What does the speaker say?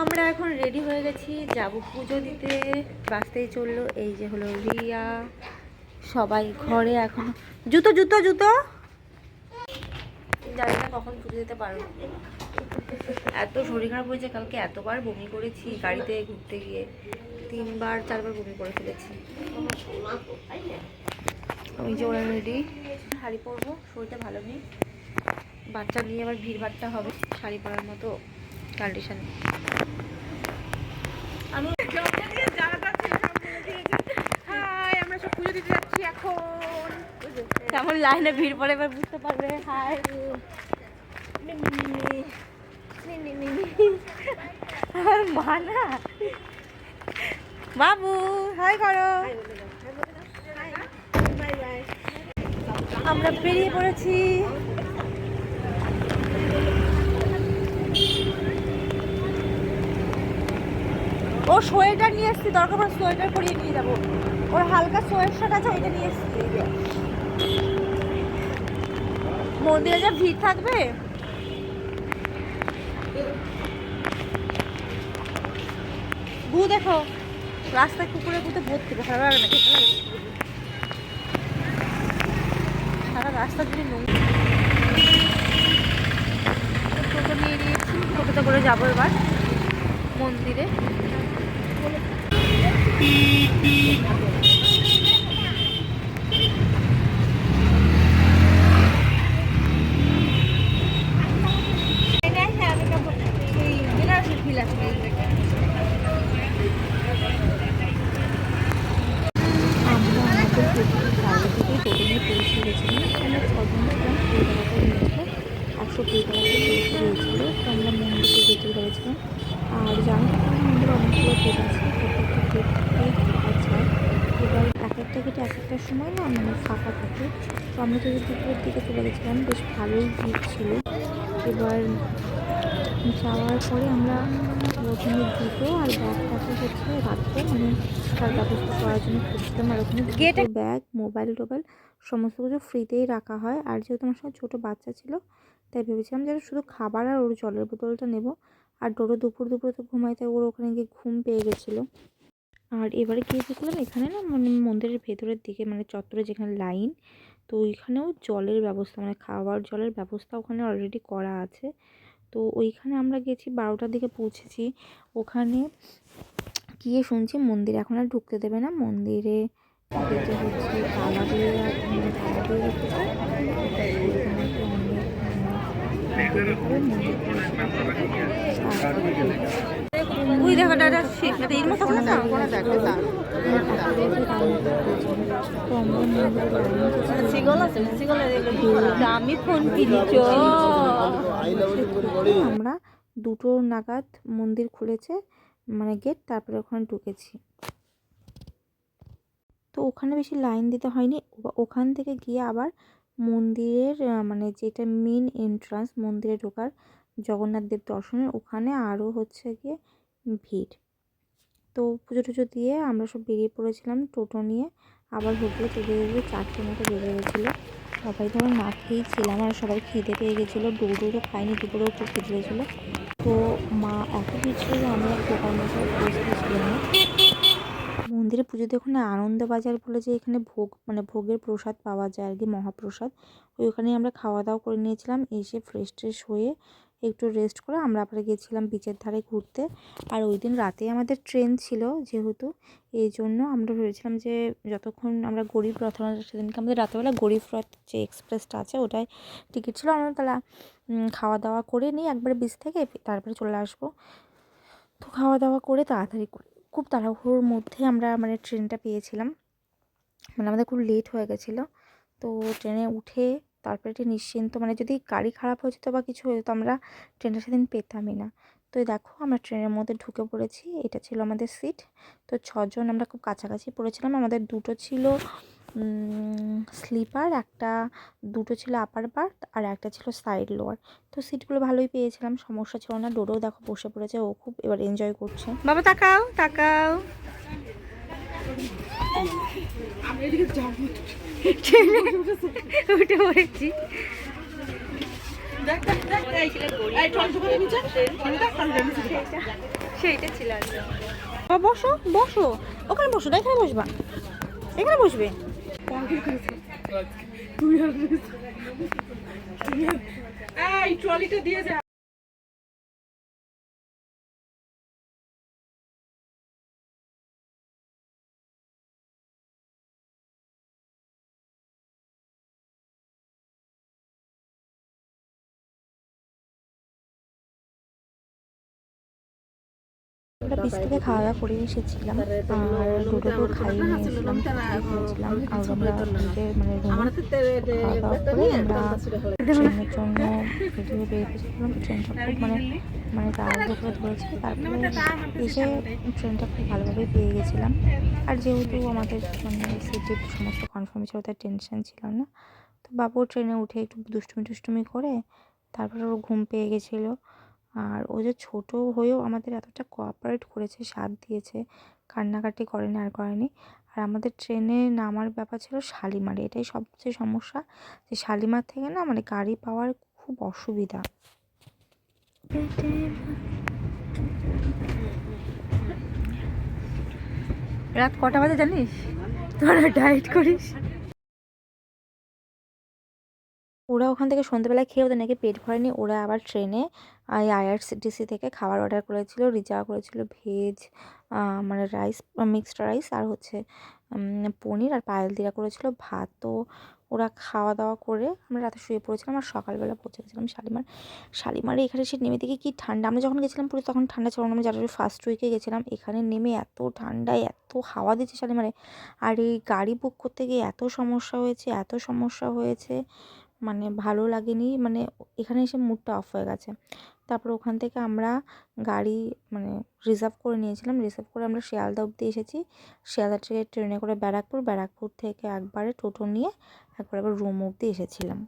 আমরা এখন রেডি হয়ে গেছি, যাব পুজো দিতে। বাসতেই চলল, এই যে হলো রিয়া। সবাই ঘরে এখন জুতো জুতো জুতো। জানি না কখন পুজো দিতে পারব এত শরীর খারাপ হয়েছে, কালকে এতবার বমি করেছি গাড়িতে ঘুরতে গিয়ে। তিনবার, চারবার বমি করে ফেলেছি। আমি যে ওরা রেডি শাড়ি পরবো, শরীরটা ভালো নেই। বাচ্চা নিয়ে আবার ভিড় ভাট্টা হবে, শাড়ি পরার মতো। কন্ডিশনে আমি আমরা সব পুজো দিতে যাচ্ছি এখন। কেমন লাইনে ভিড় পড়ে এবার বুঝতে পারবে। হাই। আমার মা না। বাবু হাই করো। আমরা বেরিয়ে পড়েছি। ও সোয়েটার নিয়ে এসছি, দরকার পড়ে সোয়েটার পরিয়ে নিয়ে যাব। ওর হালকা সোয়েটার আছে, ওইটা নিয়ে এসছি। মন্দিরে যা ভিড় থাকবে। ভূ দেখো, রাস্তায় কুকুরে কুকুরে ভর্তি লাগে না সারা রাস্তা জুড়ে নোংরা টোটো নিয়ে নিয়েছি, টোটোতে করে যাব এবার মন্দিরে। beep beep. সময় না মানে ফাঁকা থাকে। তো আমরা যদি দুপুরের দিকে চলে গেছিলাম বেশ ভালোই ভিড় ছিল। এবার যাওয়ার পরে আমরা ওখানে জুতো আর ব্যাগটাকে হচ্ছে রাখতে মানে তার ব্যবস্থা করার জন্য খুঁজছিলাম। আর ওখানে গেটে ব্যাগ মোবাইল টোবাইল সমস্ত কিছু ফ্রিতেই রাখা হয়। আর যেহেতু আমার সঙ্গে ছোটো বাচ্চা ছিল তাই ভেবেছিলাম যে শুধু খাবার আর ওর জলের বোতলটা নেব। আর ডোরো দুপুর দুপুরে তো ঘুমাই তাই ওর ওখানে গিয়ে ঘুম পেয়ে গেছিল। আর এবারে গিয়ে দেখলাম এখানে না মানে মন্দিরের ভেতরের দিকে মানে চত্বরে যেখানে লাইন তো ওইখানেও জলের ব্যবস্থা মানে খাওয়ার জলের ব্যবস্থা ওখানে অলরেডি করা আছে। তো ওইখানে আমরা গেছি বারোটার দিকে পৌঁছেছি। ওখানে গিয়ে শুনছি মন্দিরে এখন আর ঢুকতে দেবে না। মন্দিরে যেতে হচ্ছে তালা দিয়ে মানে মানে, মন্দির ওই দেখো দাদা এটা এর মতো আমি ফোন কিনেছ? আমরা দুটো নাগাদ মন্দির খুলেছে মানে গেট তারপরে ওখানে ঢুকেছি। তো ওখানে বেশি লাইন দিতে হয়নি। ওখান থেকে গিয়ে আবার মন্দিরের মানে যেটা মেন এন্ট্রান্স মন্দিরে ঢোকার জগন্নাথ দেব দর্শনের ওখানে আরও হচ্ছে গিয়ে ভিড়। তো পুজো টুজো দিয়ে আমরা সব বেরিয়ে পড়েছিলাম টোটো নিয়ে। আবার হোটেলে চলে যেতে চারটে মতো বেজে গেছিল। সবাই ধরো না খেয়েই ছিলাম আর সবাই খিদে পেয়ে গেছিল ডোডো তো খাইনি, দুপুরেও খুব খিদে পেয়েছিলো। তো মা এত ভিড় ছিল যে আমি আর দোকান মতো বসতে ছিলাম না। মন্দিরে পুজোতে ওখানে আনন্দবাজার বলে যে এখানে ভোগ মানে ভোগের প্রসাদ পাওয়া যায় আর কি, মহাপ্রসাদ। ওই ওখানেই আমরা খাওয়া দাওয়া করে নিয়েছিলাম, এসে ফ্রেশ ট্রেশ হয়ে একটু রেস্ট করে আমরা আবার গেছিলাম বিচের ধারে ঘুরতে। আর ওই দিন রাতে আমাদের ট্রেন ছিল যেহেতু, এই জন্য আমরা ভেবেছিলাম যে যতক্ষণ আমরা গরিব রথ সেদিনকে আমাদের রাতেবেলা গরিব রথ যে এক্সপ্রেসটা আছে ওটাই টিকিট ছিল, আমরা তাহলে খাওয়া দাওয়া করে নিই একবার বিচ থেকে তারপরে চলে আসব। তো খাওয়া দাওয়া করে তাড়াতাড়ি করে, খুব তাড়াহুড়োর মধ্যে আমরা মানে ট্রেনটা পেয়েছিলাম। মানে আমাদের খুব লেট হয়ে গেছিল। তো ট্রেনে উঠে তারপরে একটু নিশ্চিন্ত মানে যদি গাড়ি খারাপ হয়ে যেত বা কিছু হয়ে যেত, আমরা ট্রেনটা সেদিন পেতামই না। তো দেখো, আমরা ট্রেনের মধ্যে ঢুকে পড়েছি, এটা ছিল আমাদের সিট তো ছজন আমরা খুব কাছাকাছি পড়েছিলাম, আমাদের দুটো ছিল স্লিপার একটা, দুটো ছিল আপার বার্থ আর একটা ছিল সাইড লোয়ার তো সিটগুলো ভালোই পেয়েছিলাম, সমস্যা ছিল না। ডোডোও দেখো বসে পড়েছে, ও খুব এবার এনজয় করছে। বাবা, তাকাও তাকাও। উঠে পড়েছি। সেইটা ছিল আর। বসো বসো। ওখানে বসো না এখানে বসবা। এখানে বসবে। এই ট্রলিটা দিয়ে যা। আমরা বিস্কুটে খাওয়া দাওয়া করে এসেছিলাম। আর দুটো তো খাইয়ে নিয়েছিলাম। খেয়েছিলাম আর আমরা মানে ট্রেনের জন্য বেরিয়েছিলাম ট্রেনটা খুব মানে মানে তাড়াহুড়ো করে ধরেছি তারপরে এসে ট্রেনটা খুব ভালোভাবে পেয়ে গেছিলাম। আর যেহেতু আমাদের মানে সিটির সমস্ত কনফার্ম ছিল তাই টেনশন ছিল না। তো বাবু ট্রেনে উঠে একটু দুষ্টুমি টুষ্টুমি করে তারপরে ওর ঘুম পেয়ে গেছিল। আর ও যে ছোটো হয়েও আমাদের এতটা কোঅপারেট করেছে, সাথ দিয়েছে, কান্নাকাটি করেনি আর করেনি। আর আমাদের ট্রেনে নামার ব্যাপার ছিল শালিমারে। এটাই সবচেয়ে সমস্যা যে শালিমার থেকে না মানে গাড়ি পাওয়ার খুব অসুবিধা। রাত কটা বাজে জানিস? তোরা ডায়েট করিস। ওরা ওখান থেকে সন্ধ্যেবেলায় খেয়ে ওদের নাকি পেট ভরেনি। ওরা আবার ট্রেনে আইআরসিটিসি থেকে খাবার অর্ডার করেছিল রিজার্ভ করেছিল ভেজ মানে রাইস, মিক্সড রাইস আর হচ্ছে পনির আর পায়েল দিরা করেছিল ভাত। তো ওরা খাওয়া দাওয়া করে আমরা রাতে শুয়ে পড়েছিলাম আর সকালবেলা পৌঁছে গেছিলাম শালিমার, শালিমারে এখানে সে নেমে দেখি কি ঠান্ডা। আমরা যখন গেছিলাম পুরো তখন ঠান্ডা ছিল আমরা যারা ফার্স্ট উইকে গেছিলাম। এখানে নেমে এত ঠান্ডায়, এত হাওয়া দিচ্ছে শালিমারে। আর এই গাড়ি বুক করতে গিয়ে এত সমস্যা হয়েছে, এত সমস্যা হয়েছে। মানে ভালো লাগেনি মানে এখানে এসে মুডটা অফ হয়ে গেছে। তারপর ওখান থেকে আমরা গাড়ি মানে রিজার্ভ করে নিয়েছিলাম রিজার্ভ করে আমরা শিয়ালদা অবধি এসেছি। শিয়ালদা থেকে ট্রেনে করে ব্যারাকপুর ব্যারাকপুর থেকে একবারে টোটো নিয়ে একবার আবার রুম অবধি এসেছিলাম।